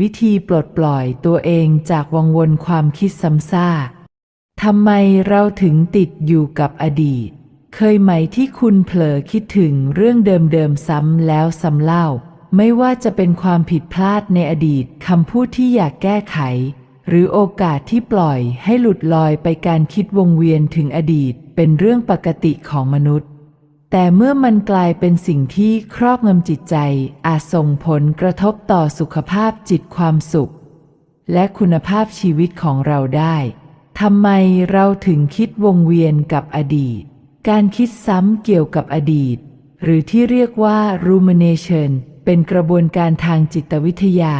วิธีปลดปล่อยตัวเองจากวังวนความคิดซ้ำซากทำไมเราถึงติดอยู่กับอดีต เคยไหมที่คุณเผลอคิดถึงเรื่องเดิมๆซ้ำแล้วซ้ำเล่า ไม่ว่าจะเป็นความผิดพลาดในอดีตคำพูดที่อยากแก้ไข หรือโอกาสที่ปล่อยให้หลุดลอยไปการคิดวงเวียนถึงอดีตเป็นเรื่องปกติของมนุษย์ แต่เมื่อมันกลายเป็นสิ่งที่ครอบงำจิตใจ อาจส่งผลกระทบต่อสุขภาพจิตความสุข และคุณภาพชีวิตของเราได้ทำไมเราถึงคิดวงเวียนกับอดีต การคิดซ้ำเกี่ยวกับอดีต หรือที่เรียกว่า rumination เป็นกระบวนการทางจิตวิทยา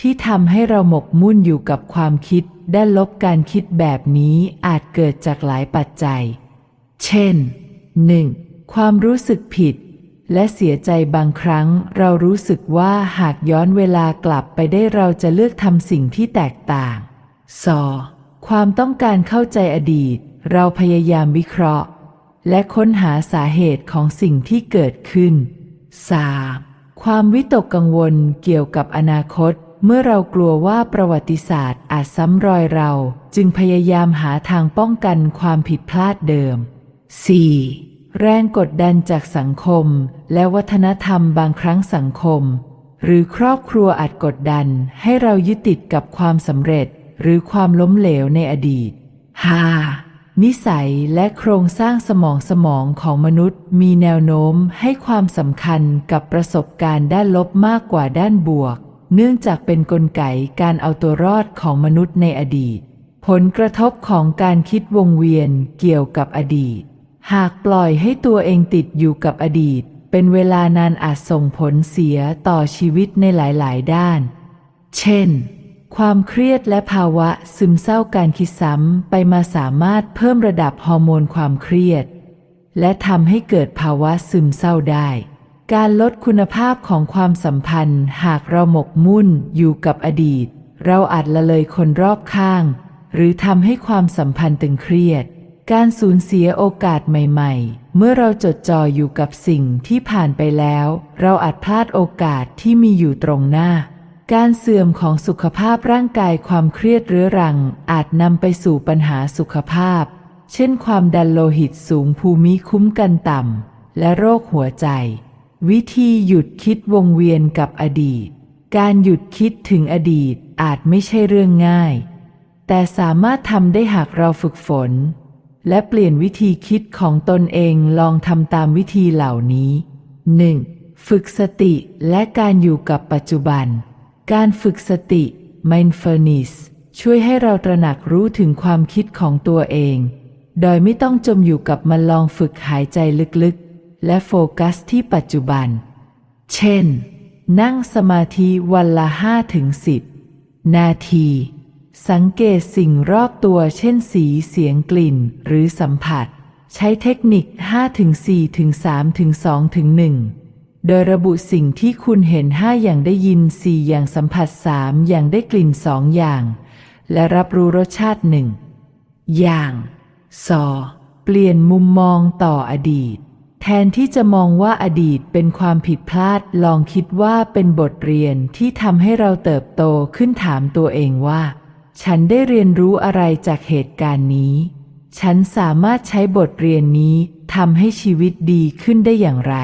ที่ทำให้เราหมกมุ่นอยู่กับความคิดด้านลบการคิดแบบนี้อาจเกิดจากหลายปัจจัย เช่น 1. ความรู้สึกผิด และเสียใจบางครั้ง เรารู้สึกว่าหากย้อนเวลากลับไปได้เราจะเลือกทำสิ่งที่แตกต่าง 2. ความต้องการเข้าใจอดีต เราพยายามวิเคราะห์ และค้นหาสาเหตุของสิ่งที่เกิดขึ้น 3. ความวิตกกังวลเกี่ยวกับอนาคต เมื่อเรากลัวว่าประวัติศาสตร์อาจซ้ำรอยเรา จึงพยายามหาทางป้องกันความผิดพลาดเดิม 4. แรงกดดันจากสังคม และวัฒนธรรมบางครั้งสังคม หรือครอบครัวอาจกดดันให้เรายึดติดกับความสำเร็จ หรือความล้มเหลวในอดีต 5. นิสัยและโครงสร้างสมองสมองของมนุษย์ มีแนวโน้มให้ความสำคัญกับประสบการณ์ด้านลบมากกว่าด้านบวก เนื่องจากเป็นนกลไกการเอาตัวรอดของมนุษย์ในอดีต ผลกระทบของการคิดวงเวียนเกี่ยวกับอดีต หากปล่อยให้ตัวเองติดอยู่กับอดีต เป็นเวลานานอาจส่งผลเสียต่อชีวิตในหลายๆ ด้าน เช่น ความเครียดและภาวะซึมเศร้าการคิดซ้ำไปมาสามารถเพิ่มระดับฮอร์โมนความเครียด และทำให้เกิดภาวะซึมเศร้าได้ การลดคุณภาพของความสัมพันธ์ หากเราหมกมุ่นอยู่กับอดีต เราอาจละเลยคนรอบข้าง หรือทำให้ความสัมพันธ์ตึงเครียด การสูญเสียโอกาสใหม่ ๆ เมื่อเราจดจ่ออยู่กับสิ่งที่ผ่านไปแล้ว เราอาจพลาดโอกาสที่มีอยู่ตรงหน้า การเสื่อมของสุขภาพร่างกายความเครียดเรื้อรัง อาจนำไปสู่ปัญหาสุขภาพ เช่นความดันโลหิตสูงภูมิคุ้มกันต่ำ และโรคหัวใจ วิธีหยุดคิดวงเวียนกับอดีต การหยุดคิดถึงอดีตอาจไม่ใช่เรื่องง่าย แต่สามารถทำได้หากเราฝึกฝน และเปลี่ยนวิธีคิดของตนเองลองทำตามวิธีเหล่านี้ 1. ฝึกสติและการอยู่กับปัจจุบัน การฝึกสติ mindfulness ช่วยให้เราตระหนักรู้ถึงความคิดของตัวเอง โดยไม่ต้องจมอยู่กับมันลองฝึกหายใจลึกๆ และโฟกัสที่ปัจจุบัน เช่น นั่งสมาธิวันละ5ถึง10นาที สังเกตสิ่งรอบตัวเช่นสีเสียงกลิ่นหรือสัมผัส ใช้เทคนิค5ถึง4ถึง3ถึง2ถึง1โดยระบุสิ่งที่คุณเห็น 5 อย่างได้ยิน 4 อย่างสัมผัส 3 อย่างได้กลิ่น 2 อย่าง และรับรู้รสชาติหนึ่งอย่างสอเปลี่ยนมุมมองต่ออดีต แทนที่จะมองว่าอดีตเป็นความผิดพลาด ลองคิดว่าเป็นบทเรียนที่ทำให้เราเติบโตขึ้นถามตัวเองว่า ฉันได้เรียนรู้อะไรจากเหตุการณ์นี้ ฉันสามารถใช้บทเรียนนี้ทำให้ชีวิตดีขึ้นได้อย่างไร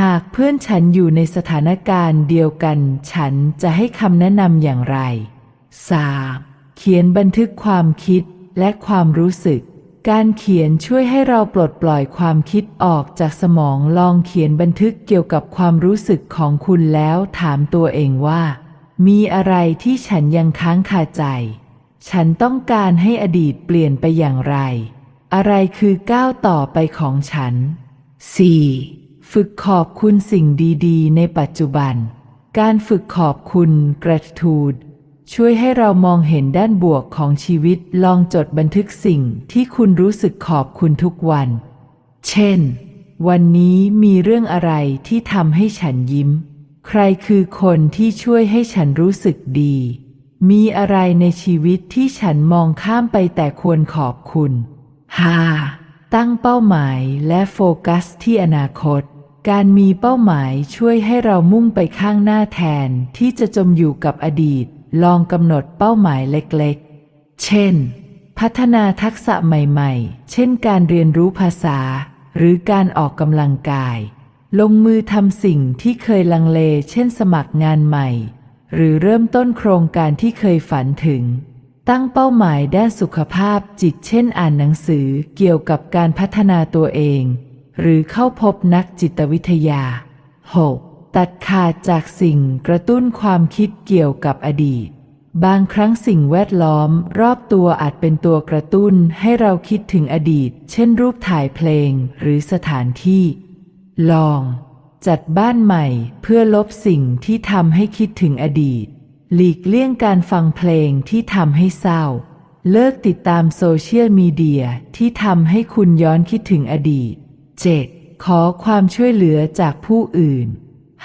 หากเพื่อนฉันอยู่ในสถานการณ์เดียวกัน ฉันจะให้คำแนะนำอย่างไร 3. เขียนบันทึกความคิดและความรู้สึก การเขียนช่วยให้เราปลดปล่อยความคิดออกจากสมองลองเขียนบันทึกเกี่ยวกับความรู้สึกของคุณแล้วถามตัวเองว่า มีอะไรที่ฉันยังค้างคาใจ ฉันต้องการให้อดีตเปลี่ยนไปอย่างไร อะไรคือก้าวต่อไปของฉัน 4. ฝึกขอบคุณสิ่งดีๆ ในปัจจุบัน การฝึกขอบคุณ gratitude ช่วยให้เรามองเห็นด้านบวกของชีวิตลองจดบันทึกสิ่งที่คุณรู้สึกขอบคุณทุกวัน เช่น วันนี้มีเรื่องอะไรที่ทำให้ฉันยิ้ม ใครคือคนที่ช่วยให้ฉันรู้สึกดี มีอะไรในชีวิตที่ฉันมองข้ามไปแต่ควรขอบคุณ 5. ตั้งเป้าหมายและโฟกัสที่อนาคต การมีเป้าหมายช่วยให้เรามุ่งไปข้างหน้าแทนที่จะจมอยู่กับอดีต ลองกำหนดเป้าหมายเล็กๆ เช่น พัฒนาทักษะใหม่ๆ เช่นการเรียนรู้ภาษา หรือการออกกำลังกาย ลงมือทำสิ่งที่เคยลังเล เช่นสมัครงานใหม่ หรือเริ่มต้นโครงการที่เคยฝันถึง ตั้งเป้าหมายด้านสุขภาพจิตเช่นอ่านหนังสือเกี่ยวกับการพัฒนาตัวเอง หรือเข้าพบนักจิตวิทยา 6. ตัดขาดจากสิ่งกระตุ้นความคิดเกี่ยวกับอดีต บางครั้งสิ่งแวดล้อมรอบตัวอาจเป็นตัวกระตุ้นให้เราคิดถึงอดีต เช่นรูปถ่ายเพลงหรือสถานที่ ลอง จัดบ้านใหม่เพื่อลบสิ่งที่ทำให้คิดถึงอดีต หลีกเลี่ยงการฟังเพลงที่ทำให้เศร้า เลิกติดตามโซเชียลมีเดียที่ทำให้คุณย้อนคิดถึงอดีต 7. ขอความช่วยเหลือจากผู้อื่น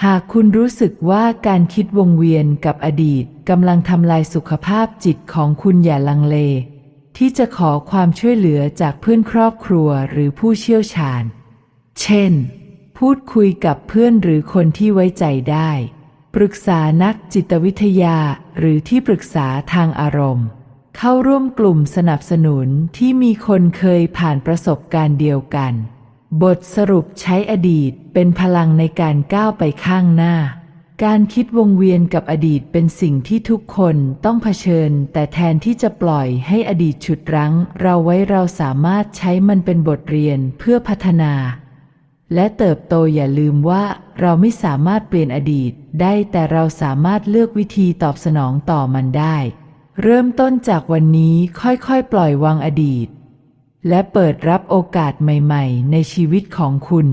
หากคุณรู้สึกว่าการคิดวงเวียนกับอดีตกำลังทำลายสุขภาพจิตของคุณอย่าลังเล ที่จะขอความช่วยเหลือจากเพื่อนครอบครัวหรือผู้เชี่ยวชาญ เช่น พูดคุยกับเพื่อนหรือคนที่ไว้ใจได้ ปรึกษานักจิตวิทยาหรือที่ปรึกษาทางอารมณ์ เข้าร่วมกลุ่มสนับสนุนที่มีคนเคยผ่านประสบการณ์เดียวกัน บทสรุปใช้อดีตเป็นพลังในการก้าวไปข้างหน้า การคิดวงเวียนกับอดีตเป็นสิ่งที่ทุกคนต้องเผชิญ แต่แทนที่จะปล่อยให้อดีตฉุดรั้ง เราไว้เราสามารถใช้มันเป็นบทเรียนเพื่อพัฒนา และเติบโตอย่าลืมว่าเราไม่สามารถเปลี่ยนอดีตได้แต่เราสามารถเลือกวิธีตอบสนองต่อมันได้ เริ่มต้นจากวันนี้ค่อยๆ ปล่อยวางอดีต และเปิดรับโอกาสใหม่ ๆ ในชีวิตของคุณ